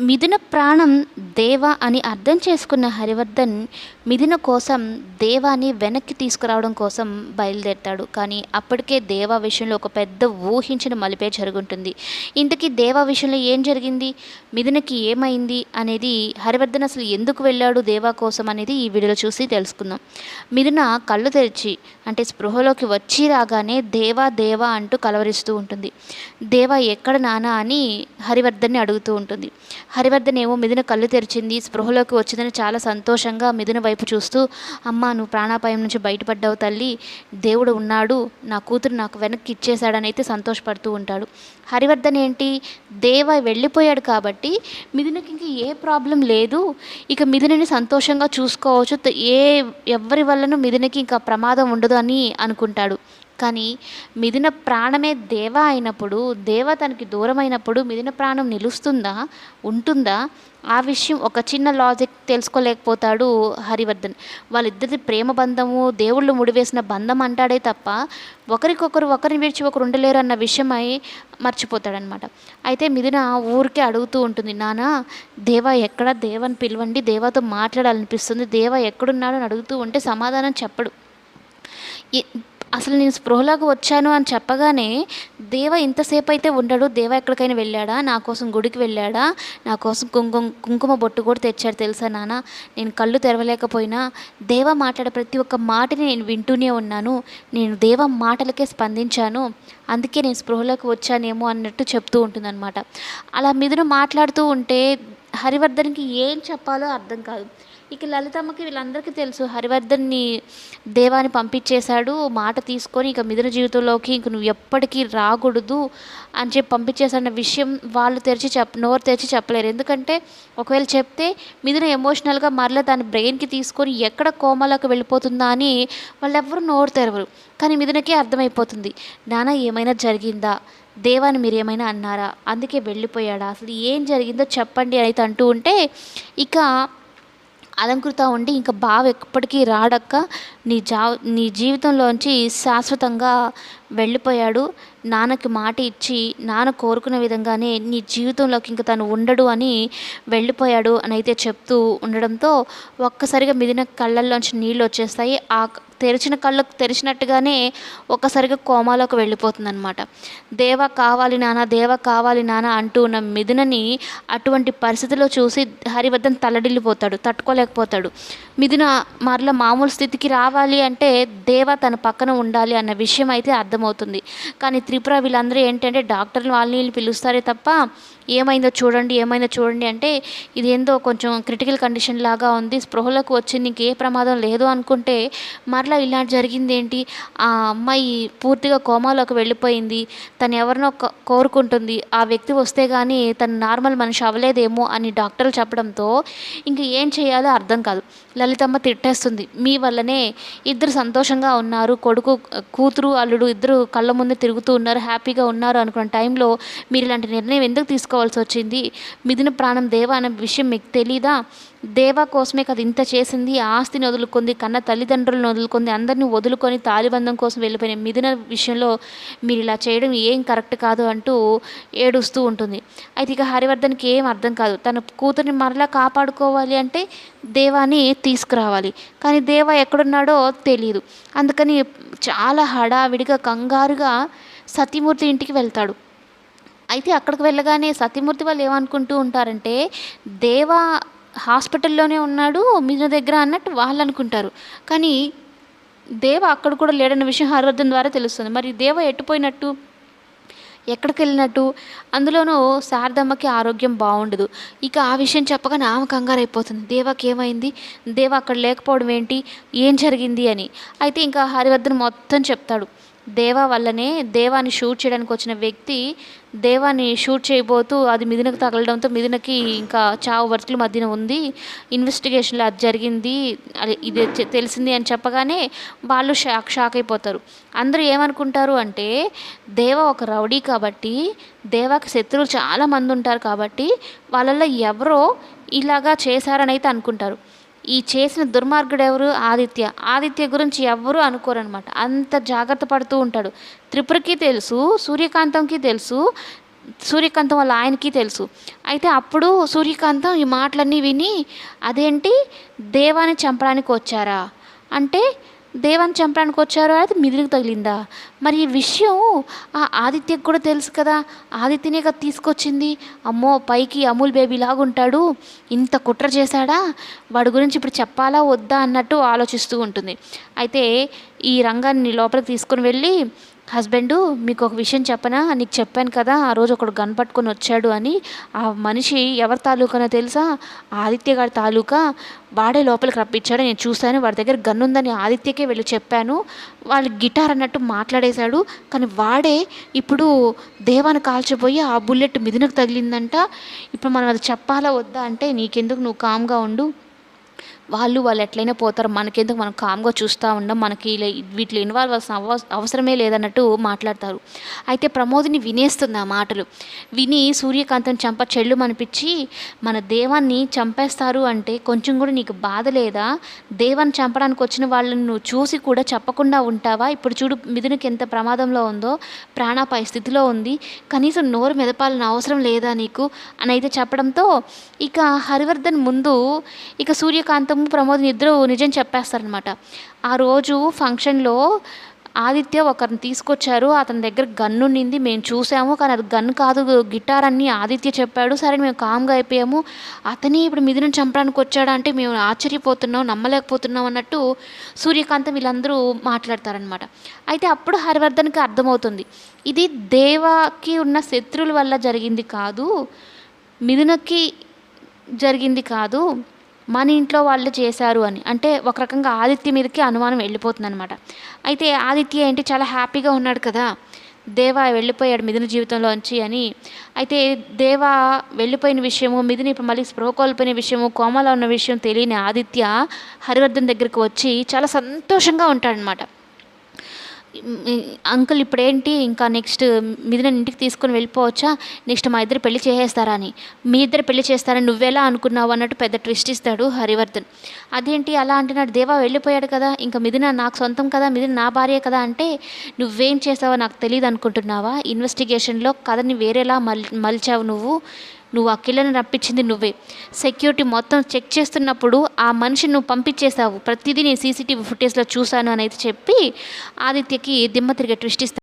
మిథున ప్రాణం దేవ అని అర్థం చేసుకున్న హరివర్ధన్ మిథున కోసం దేవాని వెనక్కి తీసుకురావడం కోసం బయలుదేరతాడు. కానీ అప్పటికే దేవా విషయంలో ఒక పెద్ద ఊహించిన మలిపే జరుగుంటుంది. ఇంతకీ దేవా విషయంలో ఏం జరిగింది? మిథునకి ఏమైంది? అనేది హరివర్ధన్ అసలు ఎందుకు వెళ్ళాడు దేవా కోసం అనేది ఈ వీడియోలో చూసి తెలుసుకుందాం. మిథున కళ్ళు తెరిచి అంటే స్పృహలోకి వచ్చి రాగానే దేవా దేవా అంటూ కలవరిస్తూ ఉంటుంది. దేవా ఎక్కడ నానా అని హరివర్ధన్ని అడుగుతూ ఉంటుంది. హరివర్ధన్ ఏమో మిథున కళ్ళు తెరిచింది. స్పృహలోకి వచ్చిందని చాలా సంతోషంగా మిథున వైపు చూస్తూ అమ్మ నువ్వు ప్రాణాపాయం నుంచి బయటపడ్డావు తల్లి. దేవుడు ఉన్నాడు. నా కూతురు నాకు వెనక్కి ఇచ్చేశాడని అయితే సంతోషపడుతూ ఉంటాడు. హరివర్ధన్ ఏంటి? దేవ వెళ్ళిపోయాడు కాబట్టి మిథునకి ఇంక ఏ ప్రాబ్లం లేదు. ఇక మిథునని సంతోషంగా చూసుకోవచ్చు. ఏ ఎవరి వల్లనూ మిథునకి ఇంకా ప్రమాదం ఉండదు అని అనుకుంటాడు. కానీ మిదిన ప్రాణమే దేవ అయినప్పుడు దేవ తనకి దూరమైనప్పుడు మిదిన ప్రాణం నిలుస్తుందా? ఉంటుందా? ఆ విషయం ఒక చిన్న లాజిక్ తెలుసుకోలేకపోతాడు హరివర్ధన్. వాళ్ళిద్దరి ప్రేమ బంధము దేవుళ్ళు ముడివేసిన బంధం అంటాడే తప్ప ఒకరికొకరు ఒకరిని విడిచి ఒకరు ఉండలేరు అన్న విషయమై మర్చిపోతాడనమాట అయితే మిదిన ఊరికే అడుగుతూ ఉంటుంది నానా దేవా ఎక్కడ? దేవని పిలవండి దేవాతో మాట్లాడాలనిపిస్తుంది దేవా ఎక్కడున్నాడు అని అడుగుతూ ఉంటే సమాధానం చెప్పడు. అసలు నేను స్పృహలోకి వచ్చాను అని చెప్పగానే దేవ ఇంతసేపు అయితే ఉండడు దేవ ఎక్కడికైనా వెళ్ళాడా? నా కోసం గుడికి వెళ్ళాడా? నా కోసం కుంకుమ కుంకుమ బొట్టు కూడా తెచ్చాడు తెలుసా నాన్న? నేను కళ్ళు తెరవలేకపోయినా దేవ మాట్లాడే ప్రతి ఒక్క మాటని నేను వింటూనే ఉన్నాను. నేను దేవ మాటలకే స్పందించాను. అందుకే నేను స్పృహలోకి వచ్చానేమో అన్నట్టు చెప్తూ ఉంటుందన్నమాట. అలా మిథున మాట్లాడుతూ ఉంటే హరివర్ధన్కి ఏం చెప్పాలో అర్థం కాదు. ఇక లలితమ్మకి వీళ్ళందరికీ తెలుసు హరివర్ధన్ని దేవాన్ని పంపించేశాడు మాట తీసుకొని ఇక మిథున జీవితంలోకి ఇంక నువ్వు ఎప్పటికీ రాకూడదు అని చెప్పి పంపించేశాడన్న విషయం వాళ్ళు తెరిచి చెప్ నోరు తెరిచి చెప్పలేరు. ఎందుకంటే ఒకవేళ చెప్తే మిథున ఎమోషనల్గా మరలా దాని బ్రెయిన్కి తీసుకొని ఎక్కడ కోమాలోకి వెళ్ళిపోతుందా అని వాళ్ళెవ్వరూ నోరు తెరవరు. కానీ మిథునకే అర్థమైపోతుంది. నాన్న ఏమైనా జరిగిందా? దేవాన్ని మీరు ఏమైనా అన్నారా? అందుకే వెళ్ళిపోయాడా? అసలు ఏం జరిగిందో చెప్పండి అయితే అంటూ ఉంటే ఇక అలంకృత ఉండి ఇంకా బావ ఎప్పటికీ రాడక్క. నీ జా నీ జీవితంలోంచి శాశ్వతంగా వెళ్ళిపోయాడు. నాన్నకి మాట ఇచ్చి నాన్న కోరుకున్న విధంగానే నీ జీవితంలోకి ఇంకా తను ఉండడు అని వెళ్ళిపోయాడు అని అయితే చెప్తూ ఉండడంతో ఒక్కసారిగా మిదిన కళ్ళల్లోంచి నీళ్ళు వచ్చేస్తాయి. ఆ తెరిచిన కళ్ళకు తెరిచినట్టుగానే ఒక్కసారిగా కోమాలోకి వెళ్ళిపోతుందనమాట దేవ కావాలి నాన్న దేవ కావాలి నాన్న అంటూ ఉన్న మిథునని అటువంటి పరిస్థితిలో చూసి హరివర్ధన్ తల్లడిల్లిపోతాడు తట్టుకోలేకపోతాడు. మిథున మరలా మామూలు స్థితికి రావాలి అంటే దేవ తన పక్కన ఉండాలి అన్న విషయం అయితే అర్థమవుతుంది. కానీ త్రిపుర వీళ్ళందరూ ఏంటంటే డాక్టర్లు వాళ్ళని వీళ్ళు పిలుస్తారే తప్ప ఏమైందో చూడండి ఏమైందో చూడండి అంటే ఇది ఏందో కొంచెం క్రిటికల్ కండిషన్ లాగా ఉంది. స్పృహలోకి వచ్చింది ఇంకే ప్రమాదం లేదు అనుకుంటే మరలా ఇలాంటి జరిగింది ఏంటి ఆ అమ్మాయి పూర్తిగా కోమాలోకి వెళ్ళిపోయింది. తను ఎవరినో కోరుకుంటుంది. ఆ వ్యక్తి వస్తే కానీ తను నార్మల్ మనిషి అవ్వలేదేమో అని డాక్టర్లు చెప్పడంతో ఇంక ఏం చేయాలో అర్థం కాదు. లలితమ్మ తిట్టేస్తుంది. మీ వల్లనే ఇద్దరు సంతోషంగా ఉన్నారు. కొడుకు కూతురు అల్లుడు ఇద్దరు కళ్ళ ముందు తిరుగుతూ ఉన్నారు హ్యాపీగా ఉన్నారు అనుకున్న టైంలో మీరు ఇలాంటి నిర్ణయం ఎందుకు తీసుకోవాల్సి వచ్చింది? మిథున ప్రాణం దేవా అనే విషయం మీకు తెలీదా? దేవా కోసమే కదా ఇంత చేసింది ఆస్తిని వదులుకుంది కన్న తల్లిదండ్రులను వదులుకుంది అందరినీ వదులుకొని తాలిబంధం కోసం వెళ్ళిపోయిన మిథున విషయంలో మీరు ఇలా చేయడం ఏం కరెక్ట్ కాదు అంటూ ఏడుస్తూ ఉంటుంది. అయితే ఇక హరివర్ధన్కి ఏం అర్థం కాదు. తన కూతుర్ని మరలా కాపాడుకోవాలి అంటే దేవాని తీసుకురావాలి. కానీ దేవా ఎక్కడున్నాడో తెలియదు అందుకని చాలా హడావిడిగా కంగారుగా సతీమూర్తి ఇంటికి వెళ్తాడు. అయితే అక్కడికి వెళ్ళగానే సతీమూర్తి వాళ్ళు ఏమనుకుంటూ ఉంటారంటే దేవా హాస్పిటల్లోనే ఉన్నాడు మిథున దగ్గర అన్నట్టు వాళ్ళు అనుకుంటారు. కానీ దేవ అక్కడ కూడా లేడన్న విషయం హరివర్ధన్ ద్వారా తెలుస్తుంది. మరి దేవ ఎట్టుపోయినట్టు ఎక్కడికి వెళ్ళినట్టు? అందులోనూ శారదమ్మకి ఆరోగ్యం బాగుండదు. ఇక ఆ విషయం చెప్పగానే ఆమె కంగారు అయిపోతుంది దేవాకి ఏమైంది? దేవ అక్కడ లేకపోవడం ఏంటి? ఏం జరిగింది అని. అయితే ఇంకా హరివర్ధన్ మొత్తం చెప్తాడు. దేవా వల్లనే దేవాని షూట్ చేయడానికి వచ్చిన వ్యక్తి దేవాన్ని షూట్ చేయబోతూ అది మిథునకు తగలడంతో మిథునకి ఇంకా చావు బతుకుల మధ్యన ఉంది. ఇన్వెస్టిగేషన్లో అది జరిగింది. అది ఇది తెలిసింది అని చెప్పగానే వాళ్ళు షాక్ షాక్ అయిపోతారు. అందరూ ఏమనుకుంటారు అంటే దేవ ఒక రౌడీ కాబట్టి దేవాకి శత్రువులు చాలా మంది ఉంటారు కాబట్టి వాళ్ళల్లో ఎవరో ఇలాగా చేశారని అయితే అనుకుంటారు. ఈ చేసిన దుర్మార్గుడు ఎవరు? ఆదిత్య. ఆదిత్య గురించి ఎవ్వరూ అనుకోరనమాట అంత జాగ్రత్త పడుతూ ఉంటాడు. త్రిపురకి తెలుసు సూర్యకాంతంకి తెలుసు సూర్యకాంతం వాళ్ళ ఆయనకి తెలుసు. అయితే అప్పుడు సూర్యకాంతం ఈ మాటలన్నీ విని అదేంటి? దేవాన్ని చంపడానికి వచ్చారా? అంటే దేవాన్ని చంపడానికి వచ్చారు అయితే మిదిలికి తగిలిందా? మరి ఈ విషయం ఆ ఆదిత్యకు కూడా తెలుసు కదా. ఆదిత్యనే కదా తీసుకొచ్చింది. అమ్మో పైకి అమూల్ బేబీ లాగా ఉంటాడు ఇంత కుట్ర చేశాడా? వాడి గురించి ఇప్పుడు చెప్పాలా వద్దా అన్నట్టు ఆలోచిస్తూ ఉంటుంది. అయితే ఈ రంగాన్ని లోపలికి తీసుకుని వెళ్ళి హస్బెండు మీకు ఒక విషయం చెప్పనా? నీకు చెప్పాను కదా ఆ రోజు ఒకడు గన్ పట్టుకొని వచ్చాడు అని. ఆ మనిషి ఎవరి తాలూకానో తెలుసా? ఆదిత్య గారి తాలూకా. వాడే లోపలికి రప్పించాడు నేను చూశాను. వాడి దగ్గర గన్ ఉందని ఆదిత్యకే వెళ్ళి చెప్పాను. వాళ్ళు గిటార్ అన్నట్టు మాట్లాడేశాడు. కానీ వాడే ఇప్పుడు దేవాన్ని కాల్చిపోయి ఆ బుల్లెట్ మిథునకు తగిలిందంట. ఇప్పుడు మనం అది చెప్పాలా వద్దా అంటే నీకెందుకు నువ్వు కామ్గా ఉండు? వాళ్ళు వాళ్ళు ఎట్లయినా పోతారు. మనకెందుకు మనం కామ్గా చూస్తూ ఉండం. మనకి వీటిలో ఇన్వాల్వ్ అవ్వాల్సిన అవసరమే లేదన్నట్టు మాట్లాడతారు. అయితే ప్రమోదిని వినేస్తుంది ఆ మాటలు. విని సూర్యకాంతం చంప చెల్లు అనిపించి మన దేవాన్ని చంపేస్తారు అంటే కొంచెం కూడా నీకు బాధ లేదా? దేవాన్ని చంపడానికి వచ్చిన వాళ్ళని నువ్వు చూసి కూడా చెప్పకుండా ఉంటావా? ఇప్పుడు చూడు మిథునికి ఎంత ప్రమాదంలో ఉందో ప్రాణాపాయ స్థితిలో ఉంది. కనీసం నోరు మెదపాలని అవసరం లేదా నీకు? అని అయితే చెప్పడంతో ఇక హరివర్ధన్ ముందు ఇక సూర్యకాంతం ప్రమోదిని ఇద్దరు నిజం చెప్పేస్తారనమాట ఆ రోజు ఫంక్షన్లో ఆదిత్య ఒకరిని తీసుకొచ్చారు. అతని దగ్గర గన్ను నింది మేము చూసాము. కానీ అది గన్ కాదు. గిటార్ అని ఆదిత్య చెప్పాడు. సరే మేము కామ్గా అయిపోయాము. అతని ఇప్పుడు మిథునం చంపడానికి వచ్చాడా అంటే మేము ఆశ్చర్యపోతున్నాం నమ్మలేకపోతున్నాం అన్నట్టు సూర్యకాంతం వీళ్ళందరూ మాట్లాడతారనమాట అయితే అప్పుడు హరివర్ధన్కి అర్థమవుతుంది. ఇది దేవాకి ఉన్న శత్రువుల వల్ల జరిగింది కాదు మిథునకి జరిగింది కాదు. మన ఇంట్లో వాళ్ళు చేశారు అని. అంటే ఒక రకంగా ఆదిత్య మీదకి అనుమానం వెళ్ళిపోతుంది అనమాట అయితే ఆదిత్య ఏంటి? చాలా హ్యాపీగా ఉన్నాడు కదా. దేవ వెళ్ళిపోయాడు మిథున జీవితంలోంచి అని. అయితే దేవ వెళ్ళిపోయిన విషయము మిథున ఇప్పుడు మళ్ళీ స్పృహ కోల్పోయిన విషయము కోమలో ఉన్న విషయం తెలియని ఆదిత్య హరివర్ధన్ దగ్గరికి వచ్చి చాలా సంతోషంగా ఉంటాడనమాట అంకుల్ ఇప్పుడేంటి? ఇంకా నెక్స్ట్ మిథున ఇంటికి తీసుకొని వెళ్ళిపోవచ్చా? నెక్స్ట్ మా ఇద్దరు పెళ్ళి చేసేస్తారా అని. మీ ఇద్దరు పెళ్ళి చేస్తారని నువ్వెలా అనుకున్నావు అన్నట్టు పెద్ద ట్విస్ట్ ఇస్తాడు హరివర్ధన్. అదేంటి అలా అంటున్నాడు? దేవా వెళ్ళిపోయాడు కదా. ఇంకా మిథున నాకు సొంతం కదా మిథున నా భార్య కదా అంటే నువ్వేం చేసావో నాకు తెలియదు అనుకుంటున్నావా ఇన్వెస్టిగేషన్లో కథని వేరేలా మల్ మలిచావు నువ్వు. నువ్వు ఆ కిల్లని రప్పించింది నువ్వే. సెక్యూరిటీ మొత్తం చెక్ చేస్తున్నప్పుడు ఆ మనిషిని నువ్వు పంపించేశావు. ప్రతిదీ నేను సీసీటీవీ ఫుటేజ్లో చూశాను అని అయితే చెప్పి ఆదిత్యకి దిమ్మ తిరిగే ట్విస్ట్ ఇస్తాను